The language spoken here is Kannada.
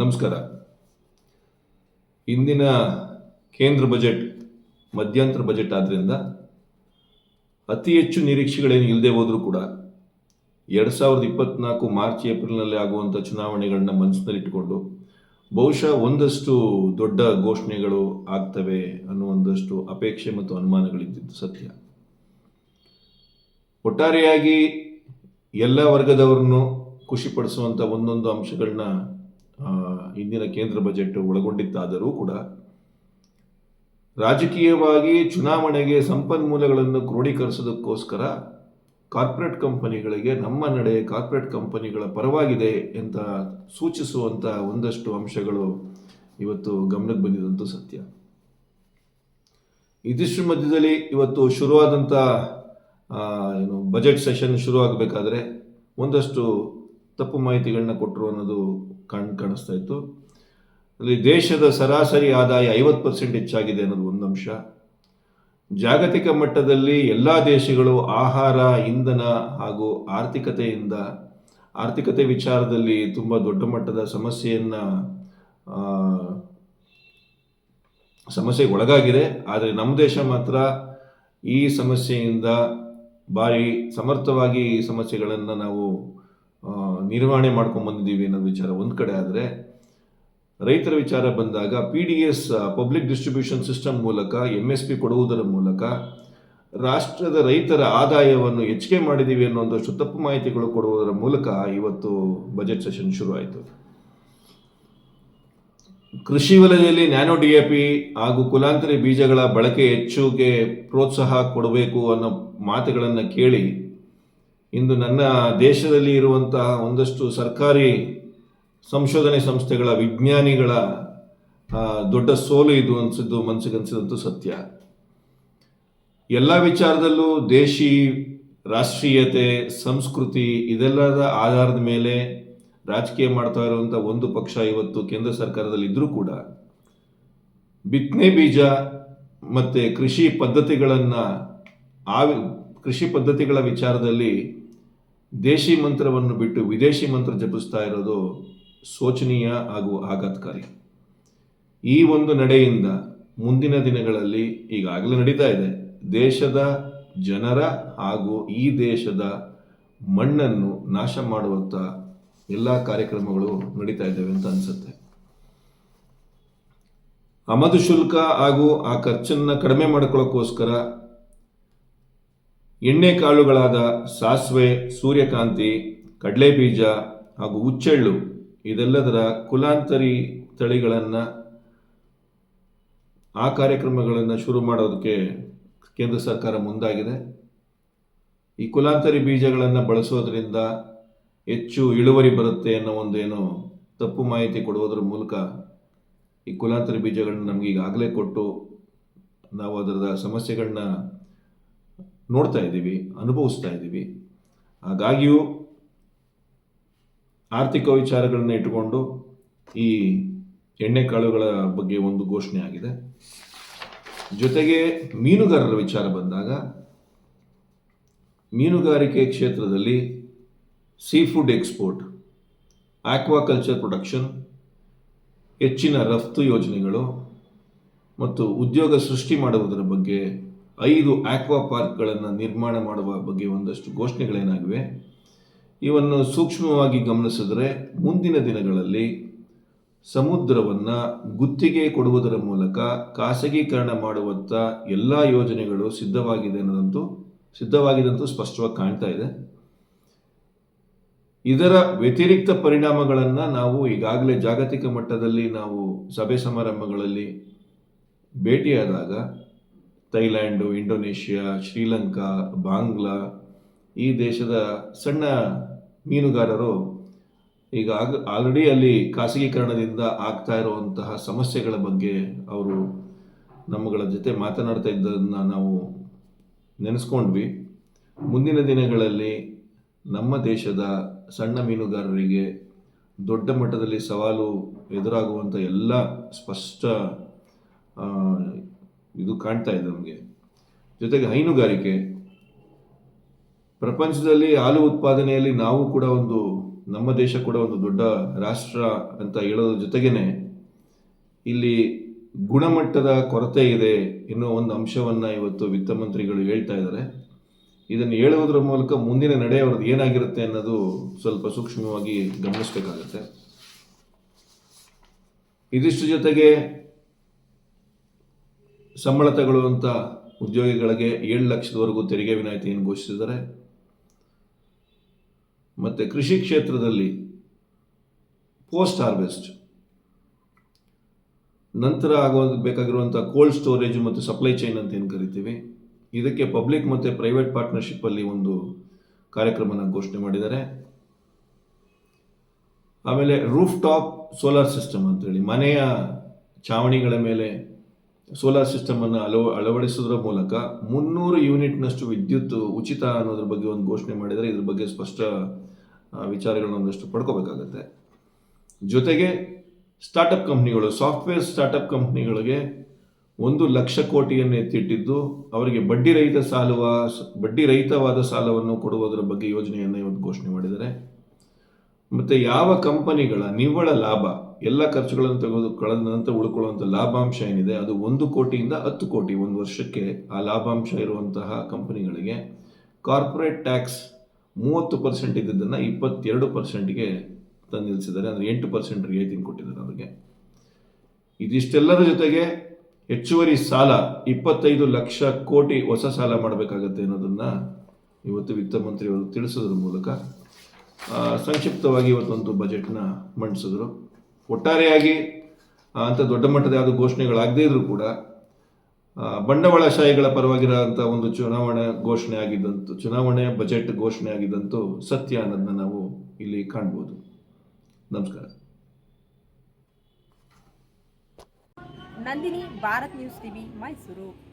ನಮಸ್ಕಾರ. ಇಂದಿನ ಕೇಂದ್ರ ಬಜೆಟ್, ಮಧ್ಯಂತರ ಬಜೆಟ್ ಆದ್ದರಿಂದ ಅತಿ ಹೆಚ್ಚು ನಿರೀಕ್ಷೆಗಳೇನು ಇಲ್ಲದೆ ಹೋದರೂ ಕೂಡ ಎರಡು ಸಾವಿರದ ಇಪ್ಪತ್ನಾಲ್ಕು ಮಾರ್ಚ್, ಏಪ್ರಿಲ್ನಲ್ಲಿ ಆಗುವಂಥ ಚುನಾವಣೆಗಳನ್ನ ಮನಸ್ಸಿನಲ್ಲಿಟ್ಟುಕೊಂಡು ಬಹುಶಃ ಒಂದಷ್ಟು ದೊಡ್ಡ ಘೋಷಣೆಗಳು ಆಗ್ತವೆ ಅನ್ನೋ ಒಂದಷ್ಟು ಅಪೇಕ್ಷೆ ಮತ್ತು ಅನುಮಾನಗಳಿದ್ದಿದ್ದು ಸತ್ಯ. ಒಟ್ಟಾರೆಯಾಗಿ ಎಲ್ಲ ವರ್ಗದವರನ್ನು ಖುಷಿಪಡಿಸುವಂಥ ಒಂದೊಂದು ಅಂಶಗಳನ್ನ ಇಂದಿನ ಕೇಂದ್ರ ಬಜೆಟ್ ಒಳಗೊಂಡಿತ್ತಾದರೂ ಕೂಡ ರಾಜಕೀಯವಾಗಿ ಚುನಾವಣೆಗೆ ಸಂಪನ್ಮೂಲಗಳನ್ನು ಕ್ರೋಢೀಕರಿಸೋದಕ್ಕೋಸ್ಕರ ಕಾರ್ಪೊರೇಟ್ ಕಂಪನಿಗಳಿಗೆ ನಮ್ಮ ನಡೆ ಕಾರ್ಪೊರೇಟ್ ಕಂಪನಿಗಳ ಪರವಾಗಿದೆ ಅಂತ ಸೂಚಿಸುವಂಥ ಒಂದಷ್ಟು ಅಂಶಗಳು ಇವತ್ತು ಗಮನಕ್ಕೆ ಬಂದಿದಂತೂ ಸತ್ಯ. ಇದಿಷ್ಟು ಮಧ್ಯದಲ್ಲಿ ಇವತ್ತು ಶುರುವಾದಂಥ ಏನು ಬಜೆಟ್ ಸೆಷನ್ ಶುರುವಾಗಬೇಕಾದ್ರೆ ಒಂದಷ್ಟು ತಪ್ಪು ಮಾಹಿತಿಗಳನ್ನ ಕೊಟ್ಟರು ಅನ್ನೋದು ಕಾಣ್, ಕಾಣಿಸ್ತಾ ಇತ್ತು. ಅಲ್ಲಿ ದೇಶದ ಸರಾಸರಿ ಆದಾಯ ಐವತ್ತು ಪರ್ಸೆಂಟ್ ಹೆಚ್ಚಾಗಿದೆ ಅನ್ನೋದು ಒಂದು ಅಂಶ. ಜಾಗತಿಕ ಮಟ್ಟದಲ್ಲಿ ಎಲ್ಲ ದೇಶಗಳು ಆಹಾರ, ಇಂಧನ ಹಾಗೂ ಆರ್ಥಿಕತೆಯಿಂದ, ಆರ್ಥಿಕತೆ ವಿಚಾರದಲ್ಲಿ ತುಂಬ ದೊಡ್ಡ ಮಟ್ಟದ ಸಮಸ್ಯೆಯನ್ನು ಸಮಸ್ಯೆಗೆ ಒಳಗಾಗಿದೆ. ಆದರೆ ನಮ್ಮ ದೇಶ ಮಾತ್ರ ಈ ಸಮಸ್ಯೆಯಿಂದ ಭಾರಿ ಸಮರ್ಥವಾಗಿ ಈ ಸಮಸ್ಯೆಗಳನ್ನು ನಾವು ನಿರ್ವಹಣೆ ಮಾಡ್ಕೊಂಡು ಬಂದಿದ್ದೀವಿ ಅನ್ನೋ ವಿಚಾರ ಒಂದು ಕಡೆ ಆದರೆ, ರೈತರ ವಿಚಾರ ಬಂದಾಗ P D S public distribution system ಮೂಲಕ ಎಂ ಎಸ್ ಪಿ ಕೊಡುವುದರ ಮೂಲಕ, ರಾಷ್ಟ್ರದ ರೈತರ ಆದಾಯವನ್ನು ಹೆಚ್ಚಿಗೆ ಮಾಡಿದ್ದೀವಿ ಅನ್ನೋ ಒಂದಷ್ಟು ತಪ್ಪು ಮಾಹಿತಿಗಳು ಕೊಡುವುದರ ಮೂಲಕ ಇವತ್ತು ಬಜೆಟ್ ಸೆಷನ್ ಶುರು ಆಯಿತು ಕೃಷಿ ವಲಯದಲ್ಲಿ ನ್ಯಾನೋ ಡಿ ಎ ಪಿ ಹಾಗೂ ಕುಲಾಂತರಿ ಬೀಜಗಳ ಬಳಕೆ ಹೆಚ್ಚುಗೆ ಪ್ರೋತ್ಸಾಹ ಕೊಡಬೇಕು ಅನ್ನೋ ಮಾತುಗಳನ್ನು ಕೇಳಿ ಇಂದು ನನ್ನ ದೇಶದಲ್ಲಿ ಇರುವಂತಹ ಒಂದಷ್ಟು ಸರ್ಕಾರಿ ಸಂಶೋಧನೆ ಸಂಸ್ಥೆಗಳ ವಿಜ್ಞಾನಿಗಳ ದೊಡ್ಡ ಸೋಲು ಇದು ಅನಿಸಿದ್ದು ಮನಸ್ಸಿಗೆ ಅನಿಸಿದಂತೂ ಸತ್ಯ. ಎಲ್ಲ ವಿಚಾರದಲ್ಲೂ ದೇಶಿ ರಾಷ್ಟ್ರೀಯತೆ, ಸಂಸ್ಕೃತಿ ಇದೆಲ್ಲದ ಆಧಾರದ ಮೇಲೆ ರಾಜಕೀಯ ಮಾಡ್ತಾ ಇರುವಂಥ ಒಂದು ಪಕ್ಷ ಇವತ್ತು ಕೇಂದ್ರ ಸರ್ಕಾರದಲ್ಲಿ ಇದ್ದರೂ ಕೂಡ ಬಿತ್ತನೆ ಬೀಜ ಮತ್ತು ಕೃಷಿ ಪದ್ಧತಿಗಳನ್ನು ಆ ಕೃಷಿ ಪದ್ಧತಿಗಳ ವಿಚಾರದಲ್ಲಿ ದೇಶಿ ಮಂತ್ರವನ್ನು ಬಿಟ್ಟು ವಿದೇಶಿ ಮಂತ್ರ ಜಪಿಸ್ತಾ ಇರೋದು ಶೋಚನೀಯ ಹಾಗೂ ಆಘಾತಕಾರಿ. ಈ ಒಂದು ನಡೆಯಿಂದ ಮುಂದಿನ ದಿನಗಳಲ್ಲಿ ಈಗಾಗಲೇ ನಡೀತಾ ಇದೆ. ದೇಶದ ಜನರ ಹಾಗೂ ಈ ದೇಶದ ಮಣ್ಣನ್ನು ನಾಶ ಮಾಡುವಂಥ ಎಲ್ಲ ಕಾರ್ಯಕ್ರಮಗಳು ನಡೀತಾ ಇದ್ದಾವೆ ಅಂತ ಅನಿಸುತ್ತೆ. ಆಮದು ಶುಲ್ಕ ಹಾಗೂ ಆ ಖರ್ಚನ್ನು ಕಡಿಮೆ ಮಾಡ್ಕೊಳ್ಳೋಕ್ಕೋಸ್ಕರ ಎಣ್ಣೆ ಕಾಳುಗಳಾದ ಸಾಸಿವೆ, ಸೂರ್ಯಕಾಂತಿ, ಕಡಲೆಬೀಜ ಹಾಗೂ ಹುಚ್ಚೆಳ್ಳು ಇದೆಲ್ಲದರ ಕುಲಾಂತರಿ ತಳಿಗಳನ್ನು ಆ ಕಾರ್ಯಕ್ರಮಗಳನ್ನು ಶುರು ಮಾಡೋದಕ್ಕೆ ಕೇಂದ್ರ ಸರ್ಕಾರ ಮುಂದಾಗಿದೆ. ಈ ಕುಲಾಂತರಿ ಬೀಜಗಳನ್ನು ಬಳಸೋದ್ರಿಂದ ಹೆಚ್ಚು ಇಳುವರಿ ಬರುತ್ತೆ ಅನ್ನೋ ಒಂದೇನು ತಪ್ಪು ಮಾಹಿತಿ ಕೊಡುವುದರ ಮೂಲಕ ಈ ಕುಲಾಂತರಿ ಬೀಜಗಳನ್ನ ನಮಗೀಗಾಗಲೇ ಕೊಟ್ಟು ನಾವು ಅದರ ಸಮಸ್ಯೆಗಳನ್ನ ನೋಡ್ತಾ ಇದ್ದೀವಿ, ಅನುಭವಿಸ್ತಾ ಇದ್ದೀವಿ. ಹಾಗಾಗಿಯೂ ಆರ್ಥಿಕ ವಿಚಾರಗಳನ್ನ ಇಟ್ಟುಕೊಂಡು ಈ ಎಣ್ಣೆ ಕಾಳುಗಳ ಬಗ್ಗೆ ಒಂದು ಘೋಷಣೆ ಆಗಿದೆ. ಜೊತೆಗೆ ಮೀನುಗಾರರ ವಿಚಾರ ಬಂದಾಗ, ಮೀನುಗಾರಿಕೆ ಕ್ಷೇತ್ರದಲ್ಲಿ sea food export aquaculture production ಹೆಚ್ಚಿನ ರಫ್ತು ಯೋಜನೆಗಳು ಮತ್ತು ಉದ್ಯೋಗ ಸೃಷ್ಟಿ ಮಾಡುವುದರ ಬಗ್ಗೆ ಐದು ಆಕ್ವಾ ಪಾರ್ಕ್ಗಳನ್ನು ನಿರ್ಮಾಣ ಮಾಡುವ ಬಗ್ಗೆ ಒಂದಷ್ಟು ಘೋಷಣೆಗಳೇನಾಗಿವೆ? ಇವನ್ನು ಸೂಕ್ಷ್ಮವಾಗಿ ಗಮನಿಸಿದರೆ ಮುಂದಿನ ದಿನಗಳಲ್ಲಿ ಸಮುದ್ರವನ್ನು ಗುತ್ತಿಗೆ ಕೊಡುವುದರ ಮೂಲಕ ಖಾಸಗೀಕರಣ ಮಾಡುವತ್ತ ಎಲ್ಲ ಯೋಜನೆಗಳು ಸಿದ್ಧವಾಗಿದೆ ಅನ್ನೋದಂತೂ ಸಿದ್ಧವಾಗಿದಂತೂ ಸ್ಪಷ್ಟವಾಗಿ ಕಾಣ್ತಾ ಇದೆ. ಇದರ ವ್ಯತಿರಿಕ್ತ ಪರಿಣಾಮಗಳನ್ನು ನಾವು ಈಗಾಗಲೇ ಜಾಗತಿಕ ಮಟ್ಟದಲ್ಲಿ ನಾವು ಸಭೆ ಸಮಾರಂಭಗಳಲ್ಲಿ ಭೇಟಿಯಾದಾಗ ಥೈಲ್ಯಾಂಡು, ಇಂಡೋನೇಷ್ಯಾ, ಶ್ರೀಲಂಕಾ, ಬಾಂಗ್ಲಾ ಈ ದೇಶದ ಸಣ್ಣ ಮೀನುಗಾರರು ಈಗ ಆಗ ಆಲ್ರೆಡಿ ಅಲ್ಲಿ ಖಾಸಗೀಕರಣದಿಂದ ಆಗ್ತಾ ಇರುವಂತಹ ಸಮಸ್ಯೆಗಳ ಬಗ್ಗೆ ಅವರು ನಮ್ಮಗಳ ಜೊತೆ ಮಾತನಾಡ್ತಾ ಇದ್ದದನ್ನು ನಾವು ನೆನೆಸ್ಕೊಂಡ್ವಿ. ಮುಂದಿನ ದಿನಗಳಲ್ಲಿ ನಮ್ಮ ದೇಶದ ಸಣ್ಣ ಮೀನುಗಾರರಿಗೆ ದೊಡ್ಡ ಮಟ್ಟದಲ್ಲಿ ಸವಾಲು ಎದುರಾಗುವಂಥ ಎಲ್ಲ ಸ್ಪಷ್ಟ ಇದು ಕಾಣ್ತಾ ಇದೆ ನಮಗೆ. ಜೊತೆಗೆ ಹೈನುಗಾರಿಕೆ. ಪ್ರಪಂಚದಲ್ಲಿ ಹಾಲು ಉತ್ಪಾದನೆಯಲ್ಲಿ ನಾವು ಕೂಡ ಒಂದು, ನಮ್ಮ ದೇಶ ಕೂಡ ಒಂದು ದೊಡ್ಡ ರಾಷ್ಟ್ರ ಅಂತ ಹೇಳೋದ್ರ ಜೊತೆಗೇನೆ ಇಲ್ಲಿ ಗುಣಮಟ್ಟದ ಕೊರತೆ ಇದೆ ಎನ್ನುವ ಒಂದು ಅಂಶವನ್ನು ಇವತ್ತು ವಿತ್ತ ಮಂತ್ರಿಗಳು ಹೇಳ್ತಾ ಇದ್ದಾರೆ. ಇದನ್ನು ಹೇಳುವುದರ ಮೂಲಕ ಮುಂದಿನ ನಡೆ ಅವ್ರದ್ದು ಏನಾಗಿರುತ್ತೆ ಅನ್ನೋದು ಸ್ವಲ್ಪ ಸೂಕ್ಷ್ಮವಾಗಿ ಗಮನಿಸಬೇಕಾಗುತ್ತೆ. ಇದಿಷ್ಟು ಜೊತೆಗೆ ಸಂಬಳ ತಗೊಳ್ಳುವಂಥ ಉದ್ಯೋಗಿಗಳಿಗೆ ಏಳು ಲಕ್ಷದವರೆಗೂ ತೆರಿಗೆ ವಿನಾಯಿತಿಯನ್ನು ಘೋಷಿಸಿದ್ದಾರೆ. ಮತ್ತು ಕೃಷಿ ಕ್ಷೇತ್ರದಲ್ಲಿ ಪೋಸ್ಟ್ ಹಾರ್ವೆಸ್ಟ್. ನಂತರ ಆಗೋ ಬೇಕಾಗಿರುವಂಥ ಕೋಲ್ಡ್ ಸ್ಟೋರೇಜ್ ಮತ್ತು ಸಪ್ಲೈ ಚೈನ್ ಅಂತ ಏನು ಕರಿತೀವಿ? ಇದಕ್ಕೆ ಪಬ್ಲಿಕ್ ಮತ್ತು ಪ್ರೈವೇಟ್ ಪಾರ್ಟ್ನರ್ಶಿಪ್ಪಲ್ಲಿ ಒಂದು ಕಾರ್ಯಕ್ರಮನ ಘೋಷಣೆ ಮಾಡಿದ್ದಾರೆ. ಆಮೇಲೆ ರೂಫ್ ಟಾಪ್ ಸೋಲಾರ್ ಸಿಸ್ಟಮ್ ಅಂತೇಳಿ ಮನೆಯ ಚಾವಣಿಗಳ ಮೇಲೆ ಸೋಲಾರ್ ಸಿಸ್ಟಮನ್ನು ಅಳವ, ಅಳವಡಿಸೋದ್ರ ಮೂಲಕ ಮುನ್ನೂರು ಯೂನಿಟ್ನಷ್ಟು ವಿದ್ಯುತ್ ಉಚಿತ ಅನ್ನೋದ್ರ ಬಗ್ಗೆ ಒಂದು ಘೋಷಣೆ ಮಾಡಿದರೆ ಇದ್ರ ಬಗ್ಗೆ ಸ್ಪಷ್ಟ ವಿಚಾರಗಳನ್ನ ಒಂದಷ್ಟು ಪಡ್ಕೋಬೇಕಾಗತ್ತೆ. ಜೊತೆಗೆ ಸ್ಟಾರ್ಟಪ್ ಕಂಪ್ನಿಗಳು, ಸಾಫ್ಟ್ವೇರ್ ಸ್ಟಾರ್ಟಪ್ ಕಂಪ್ನಿಗಳಿಗೆ ಒಂದು ಲಕ್ಷ ಕೋಟಿಯನ್ನು ಎತ್ತಿಟ್ಟಿದ್ದು ಅವರಿಗೆ ಬಡ್ಡಿ ರಹಿತ ಸಾಲುವ, ಬಡ್ಡಿ ರಹಿತವಾದ ಸಾಲವನ್ನು ಕೊಡುವುದರ ಬಗ್ಗೆ ಯೋಜನೆಯನ್ನು ಇವತ್ತು ಘೋಷಣೆ ಮಾಡಿದ್ದಾರೆ. ಮತ್ತು ಯಾವ ಕಂಪನಿಗಳ ನಿವ್ವಳ ಲಾಭ ಎಲ್ಲ ಖರ್ಚುಗಳನ್ನು ತೆಗೆದು ಕಳೆದ ನಂತರ ಉಳ್ಕೊಳ್ಳುವಂಥ ಲಾಭಾಂಶ ಏನಿದೆ, ಅದು ಒಂದು ಕೋಟಿಯಿಂದ ಹತ್ತು ಕೋಟಿ ಒಂದು ವರ್ಷಕ್ಕೆ ಆ ಲಾಭಾಂಶ ಇರುವಂತಹ ಕಂಪನಿಗಳಿಗೆ ಕಾರ್ಪೊರೇಟ್ ಟ್ಯಾಕ್ಸ್ ಮೂವತ್ತು ಪರ್ಸೆಂಟ್ ಇದ್ದದ್ದನ್ನು ಇಪ್ಪತ್ತೆರಡು ಪರ್ಸೆಂಟ್ಗೆ ತಂದು ನಿಲ್ಲಿಸಿದ್ದಾರೆ. ಅಂದರೆ ಎಂಟು ಪರ್ಸೆಂಟ್ ರಿಯಾಯಿತಿ ಕೊಟ್ಟಿದ್ದಾರೆ ಅವರಿಗೆ. ಇದಿಷ್ಟೆಲ್ಲರ ಜೊತೆಗೆ ಹೆಚ್ಚುವರಿ ಸಾಲ, ಇಪ್ಪತ್ತೈದು ಲಕ್ಷ ಕೋಟಿ ಹೊಸ ಸಾಲ ಮಾಡಬೇಕಾಗತ್ತೆ ಅನ್ನೋದನ್ನು ಇವತ್ತು ವಿತ್ತ ಮಂತ್ರಿಯವರು ತಿಳಿಸೋದ್ರ ಮೂಲಕ ಸಂಕ್ಷಿಪ್ತವಾಗಿ ಇವತ್ತೊಂದು ಬಜೆಟ್ನ ಮಂಡಿಸಿದ್ರು. ಒಟ್ಟಾರೆಯಾಗಿ ಅಂತ ದೊಡ್ಡ ಮಟ್ಟದ ಯಾವುದೋ ಘೋಷಣೆಗಳಾಗದೇ ಇದ್ರೂ ಕೂಡ ಬಂಡವಾಳಶಾಹಿಗಳ ಪರವಾಗಿರೋಂಥ ಒಂದು ಚುನಾವಣೆ ಘೋಷಣೆ ಆಗಿದ್ದಂತೂ, ಚುನಾವಣೆ ಬಜೆಟ್ ಘೋಷಣೆ ಆಗಿದ್ದಂತೂ ಸತ್ಯ ಅನ್ನೋದನ್ನ ನಾವು ಇಲ್ಲಿ ಕಾಣ್ಬೋದು. ನಮಸ್ಕಾರ. Nandini, Bharat news TV, Mysuru.